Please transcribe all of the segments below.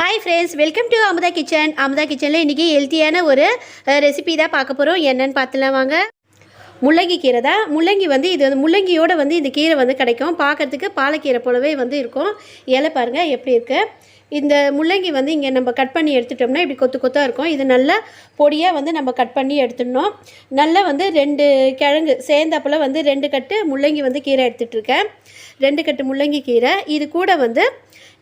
Hi friends welcome to Amudha kitchen Amudha கிச்சனில் இன்றைக்கி ஹெல்த்தியான ஒரு ரெசிபி தான் பார்க்க போகிறோம் என்னன்னு பார்த்துலாம் வாங்க. முள்ளங்கி கீரை தான். முள்ளங்கி வந்து இது வந்து முள்ளங்கியோட வந்து இந்த கீரை வந்து கிடைக்கும். பார்க்கறதுக்கு பாலக்கீரை போலவே வந்து இருக்கும். இலை பாருங்கள் எப்படி இருக்குது இந்த முள்ளங்கி வந்து இங்கே நம்ம கட் பண்ணி எடுத்துட்டோம்னா இப்படி கொத்து கொத்தாக இருக்கும். இது நல்லா பொடியாக வந்து நம்ம கட் பண்ணி எடுத்துடணும். நல்லா வந்து ரெண்டு கிழங்கு சேர்ந்தாப்பில் வந்து ரெண்டு கட்டு முள்ளங்கி வந்து கீரை எடுத்துகிட்டு இருக்கேன். ரெண்டு கட்டு முள்ளங்கி கீரை. இது கூட வந்து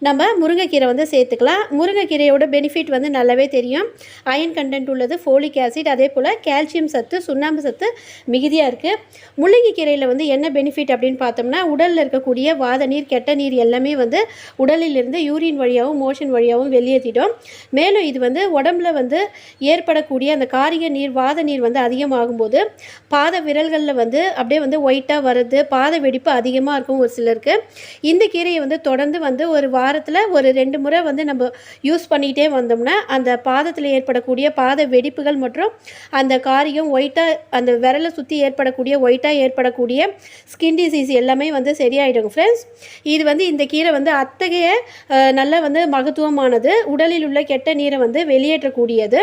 நம்ம முருங்கைக்கீரை வந்து சேர்த்துக்கலாம். முருங்கைக்கீரையோட பெனிஃபிட் வந்து நல்லாவே தெரியும். அயன் கண்டென்ட் உள்ளது ஃபோலிக் ஆசிட் அதே போல் கால்சியம் சத்து சுண்ணாம்பு சத்து மிகுதியாக இருக்குது முள்ளங்கிக்கீரையில் வந்து என்ன பெனிஃபிட் அப்படின்னு பார்த்தோம்னா உடலில் இருக்கக்கூடிய வாத நீர் கெட்ட நீர் எல்லாமே வந்து உடலிலிருந்து யூரின் வழியாகவும் மோஷன் வழியாகவும் வெளியேற்றிடும் மேலும் இது வந்து உடம்புல வந்து ஏற்படக்கூடிய அந்த காரிய நீர் வாத நீர் வந்து அதிகமாகும்போது பாத விரல்களில் வந்து அப்படியே வந்து ஒயிட்டாக வருது பாத வெடிப்பு அதிகமாக இருக்கும் ஒரு சிலருக்கு. இந்த கீரையை வந்து தொடர்ந்து வந்து ஒரு வாரத்தில் ஒரு ரெண்டு முறை வந்து நம்ம யூஸ் பண்ணிக்கிட்டே வந்தோம்னா அந்த பாதத்தில் ஏற்படக்கூடிய பாத வெடிப்புகள் மற்றும் அந்த காரியம் ஒயிட்டாக அந்த விரலை சுற்றி ஏற்படக்கூடிய ஒயிட்டாக ஏற்படக்கூடிய ஸ்கின் டிசீஸ் எல்லாமே வந்து சரியாயிடும் ஃப்ரெண்ட்ஸ் இது வந்து இந்த கீரை வந்து அத்தகைய நல்லா வந்து மகத்துவமானது. உடலில் உள்ள கெட்ட நீரை வந்து வெளியேற்றக்கூடியது.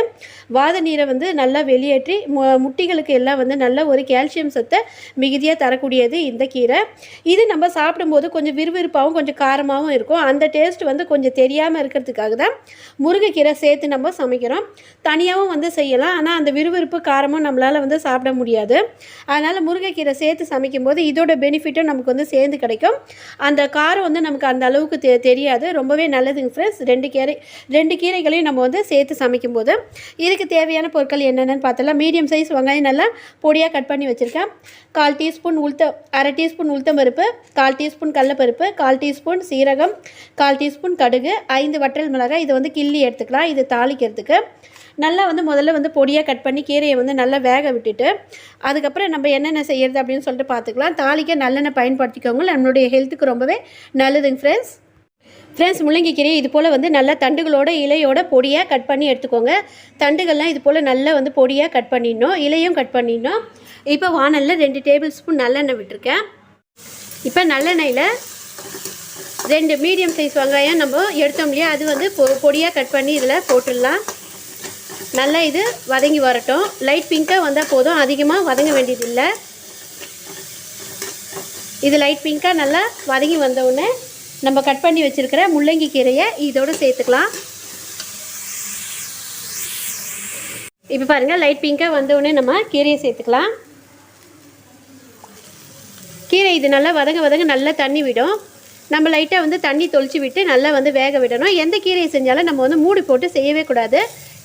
வாத நீரை வந்து நல்லா வெளியேற்றி மு- முட்டிகளுக்கு எல்லாம் வந்து நல்ல ஒரு கால்சியம் சத்தை மிகுதியாக தரக்கூடியது இந்த கீரை. இது நம்ம சாப்பிடும்போது கொஞ்சம் விறுவிறுப்பாகவும் கொஞ்சம் காரமாகவும் இருக்கும். அந்த டேஸ்ட் வந்து கொஞ்சம் தெரியாமல் இருக்கிறதுக்காக தான் முருங்கைக்கீரை சேர்த்து நம்ம சமைக்கிறோம். தனியாகவும் வந்து செய்யலாம். ஆனால் அந்த விறுவிறுப்பு காரமும் நம்மளால் வந்து சாப்பிட முடியாது. அதனால் முருங்கைக்கீரை சேர்த்து சமைக்கும்போது இதோட பெனிஃபிட்டும் நமக்கு வந்து சேர்ந்து கிடைக்கும். அந்த காரம் வந்து நமக்கு அந்த அளவுக்கு தெ தெரியாது. ரொம்பவே நல்லதுங்க ஃப்ரெண்ட்ஸ் ரெண்டு கீரை ரெண்டு கீரைகளையும் நம்ம வந்து சேர்த்து சமைக்கும்போது இதுக்கு தேவையான பொருட்கள் என்னென்னு பார்த்தலாம் மீடியம் சைஸ் வெங்காயம் நல்லா பொடியாக கட் பண்ணி வச்சுருக்கேன். கால் டீஸ்பூன் உளுத்த அரை டீஸ்பூன் உளுத்தம் பருப்பு கால் டீஸ்பூன் கடலப்பருப்பு கால் டீஸ்பூன் சீரகம் கால் டீஸ்பூன் கடுகு ஐந்து வற்றல் மிளகாய். இதை வந்து கிள்ளி எடுத்துக்கலாம் இது தாளிக்கிறதுக்கு. நல்லா வந்து முதல்ல வந்து பொடியாக கட் பண்ணி கீரையை வந்து நல்லா வேக விட்டுட்டு அதுக்கப்புறம் நம்ம என்னென்ன செய்யறது அப்படின்னு சொல்லிட்டு பார்த்துக்கலாம். தாளிக்க நல்லெண்ணெய் பயன்படுத்திக்கோங்க. நம்மளுடைய ஹெல்த்துக்கு ரொம்பவே நல்லதுங்க ஃப்ரெண்ட்ஸ் ஃப்ரெண்ட்ஸ் முள்ளங்கி கீரையை இது போல் வந்து நல்லா தண்டுகளோட இலையோட பொடியாக கட் பண்ணி எடுத்துக்கோங்க. தண்டுகள்லாம் இது போல் நல்லா வந்து பொடியாக கட் பண்ணிடணும். இலையும் கட் பண்ணிடணும். இப்போ வானலில் ரெண்டு டேபிள் ஸ்பூன் நல்லெண்ணெய் விட்டுருக்கேன். இப்போ நல்லெண்ணெயில் ரெண்டு மீடியம் சைஸ் வெங்காயம் நம்ம எடுத்தோம் இல்லையா? அது வந்து பொ பொடியாக கட் பண்ணி இதில் போட்டுடலாம். நல்லா இது வதங்கி வரட்டும். லைட் பிங்க்காக வந்தால் போதும். அதிகமாக வதங்க வேண்டியதில்லை. இது லைட் பிங்க்காக நல்லா வதங்கி வந்தவுடனே நம்ம கட் பண்ணி வச்சுருக்கிற முள்ளங்கி கீரையை இதோட சேர்த்துக்கலாம். இப்போ பாருங்கள் லைட் பிங்க்காக வந்தவுடனே நம்ம கீரையை சேர்த்துக்கலாம். கீரை இது நல்லா வதங்க வதங்க நல்லா தண்ணி விடும். நம்ம லைட்டாக வந்து தண்ணி தொளிச்சு விட்டு நல்லா வந்து வேக விடணும். எந்த கீரையை செஞ்சாலும் நம்ம வந்து மூடி போட்டு செய்யவே கூடாது.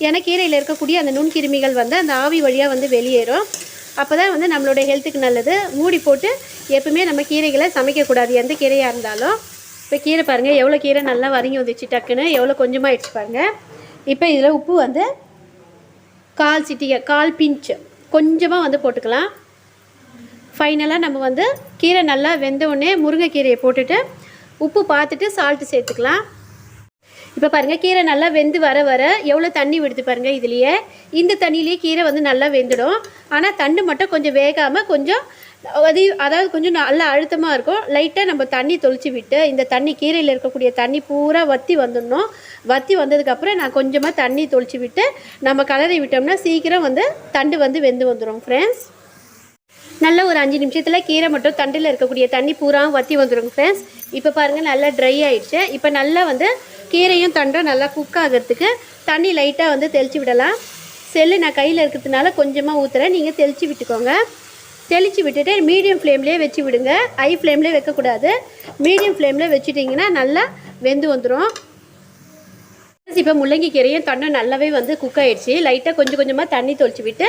ஏன்னா கீரையில் இருக்கக்கூடிய அந்த நுண்கிருமிகள் வந்து அந்த ஆவி வழியாக வந்து வெளியேறும். அப்போ தான் வந்து நம்மளுடைய ஹெல்த்துக்கு நல்லது. மூடி போட்டு எப்பவுமே நம்ம கீரைகளை சமைக்கக்கூடாது எந்த கீரையாக இருந்தாலும். இப்போ கீரை பாருங்கள் எவ்வளோ கீரை நல்லா வதங்கி வந்துச்சு டக்குன்னு எவ்வளோ கொஞ்சமாக ஆயிடுச்சு பாருங்கள் இப்போ இதில் உப்பு வந்து கால் சிட்டிகை கால் பிஞ்ச் கொஞ்சமாக வந்து போட்டுக்கலாம். ஃபைனலாக நம்ம வந்து கீரை நல்லா வெந்த உடனே முருங்கைக்கீரையை போட்டுட்டு உப்பு பார்த்துட்டு சால்ட்டு சேர்த்துக்கலாம். இப்போ பாருங்கள் கீரை நல்லா வெந்து வர வர எவ்வளோ தண்ணி விடுது பாருங்கள் இதுலேயே. இந்த தண்ணியிலேயே கீரை வந்து நல்லா வெந்துடும். ஆனால் தண்டு மட்டும் கொஞ்சம் வேகாமல் கொஞ்சம் அது அதாவது கொஞ்சம் நல்லா அழுத்தமாக இருக்கும். லைட்டாக நம்ம தண்ணி தொளிச்சு விட்டு இந்த தண்ணி கீரையில் இருக்கக்கூடிய தண்ணி பூரா வற்றி வந்துடணும். வற்றி வந்ததுக்கப்புறம் நான் கொஞ்சமாக தண்ணி தொளிச்சு விட்டு நம்ம கலரி விட்டோம்னா சீக்கிரம் வந்து தண்டு வந்து வெந்து வந்துடும் ஃப்ரெண்ட்ஸ் நல்ல ஒரு அஞ்சு நிமிஷத்தில் கீரை மட்டும் தண்டில் இருக்கக்கூடிய தண்ணி பூராவும் வற்றி வந்துடும் ஃப்ரெண்ட்ஸ் இப்போ பாருங்கள் நல்லா ட்ரை ஆகிடுச்சு இப்போ நல்லா வந்து கீரையும் தண்டும் நல்லா குக் ஆகிறதுக்கு தண்ணி லைட்டாக வந்து தெளித்து விடலாம். செல்லு நான் கையில் இருக்கிறதுனால கொஞ்சமாக ஊற்றுறேன் நீங்கள் தெளித்து விட்டுக்கோங்க. தெளித்து விட்டுட்டு மீடியம் ஃப்ளேம்லேயே வச்சு விடுங்க. ஹை ஃப்ளேம்லேயே வைக்கக்கூடாது. மீடியம் ஃப்ளேமில் வச்சுட்டிங்கன்னா நல்லா வெந்து வந்துடும் இப்போ முள்ளங்கி கீரையும் தண்ணி நல்லாவே வந்து குக் ஆகிடுச்சு லைட்டாக கொஞ்சம் கொஞ்சமாக தண்ணி தொளிச்சு விட்டு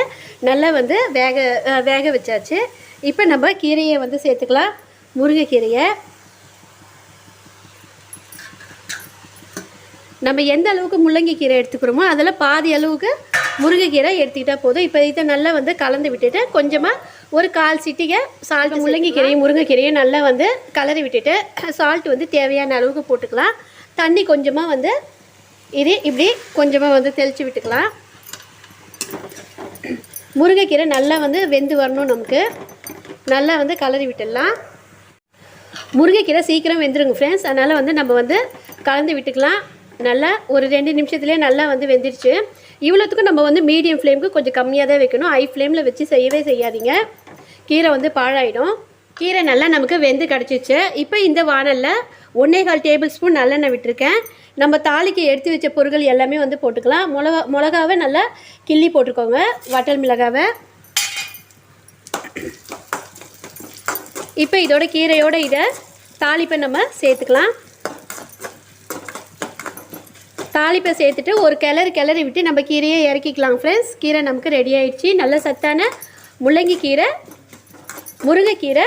நல்லா வந்து வேக வேக வச்சாச்சு. இப்போ நம்ம கீரையை வந்து சேர்த்துக்கலாம். முருங்கைக்கீரையை. நம்ம எந்த அளவுக்கு முள்ளங்கி கீரை எடுத்துக்கிறோமோ அதில் பாதி அளவுக்கு முருங்கைக்கீரை எடுத்துக்கிட்டால் போதும். இப்போ இதை நல்லா வந்து கலந்து விட்டுட்டு கொஞ்சமாக ஒரு கால் சிட்டிகை சால்ட் முள்ளங்கி கீரையும் முருங்கைக்கீரையும் நல்லா வந்து கலரி விட்டுட்டு சால்ட் வந்து தேவையான அளவுக்கு போட்டுக்கலாம். தண்ணி கொஞ்சமாக வந்து இது இப்படி கொஞ்சமாக வந்து தெளித்து விட்டுக்கலாம். முருங்கைக்கீரை நல்லா வந்து வெந்து வரணும் நமக்கு. நல்லா வந்து கலரி விட்டுடலாம். முருங்கைக்கீரை சீக்கிரம் வெந்துருங்க ஃப்ரெண்ட்ஸ் அதனால் வந்து நம்ம வந்து கலந்து விட்டுக்கலாம். நல்லா ஒரு ரெண்டு நிமிஷத்துலேயே நல்லா வந்து வெந்துருச்சு. இவ்வளோத்துக்கும் நம்ம வந்து மீடியம் ஃப்ளேமுக்கு கொஞ்சம் கம்மியாக தான் வைக்கணும் ஹை ஃப்ளேமில் வச்சு செய்யவே செய்யாதீங்க. கீரை வந்து பாழாயிடும். கீரை நல்லா நமக்கு வெந்து கிடச்சிச்சு. இப்போ இந்த வானலில் ஒன்றே கால் டேபிள் ஸ்பூன் நல்லெண்ணெய் விட்டுருக்கேன். நம்ம தாளிக்கு எடுத்து வச்ச பொருட்கள் எல்லாமே வந்து போட்டுக்கலாம். மிளகா மிளகாவை நல்லா கிள்ளி போட்டுக்கோங்க. வட்டல் மிளகாவை. இப்போ இதோட கீரையோட இதை தாளிப்பை நம்ம சேர்த்துக்கலாம். தாளிப்பை சேர்த்துட்டு ஒரு கிளறு கிளறி விட்டு நம்ம கீரையை இறக்கிக்கலாம் ஃப்ரெண்ட்ஸ் கீரை நமக்கு ரெடி ஆயிடுச்சு. நல்ல சத்தான முள்ளங்கி கீரை முருங்கைக்கீரை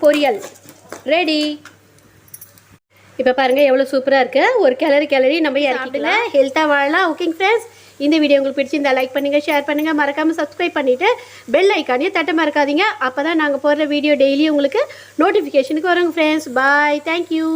பொரியல். ரெடி இப்போ பாருங்கள் எவ்வளோ சூப்பராக இருக்குது ஒரு கிளறி கிளறி நம்ம இறக்கிக்கலாம். ஹெல்த்தாக வாழலாம். ஓகேங்க ஃப்ரெண்ட்ஸ் இந்த வீடியோ உங்களுக்கு பிடிச்சிருந்தா லைக் பண்ணுங்கள் ஷேர் பண்ணுங்கள் மறக்காமல் சப்ஸ்கிரைப் பண்ணிவிட்டு பெல் ஐக்கானையும் தட்ட மறக்காதீங்க. அப்போ தான் நாங்கள் போடுற வீடியோ டெய்லி உங்களுக்கு நோட்டிஃபிகேஷனுக்கு வரோங்க ஃப்ரெண்ட்ஸ் பாய் தேங்க்யூ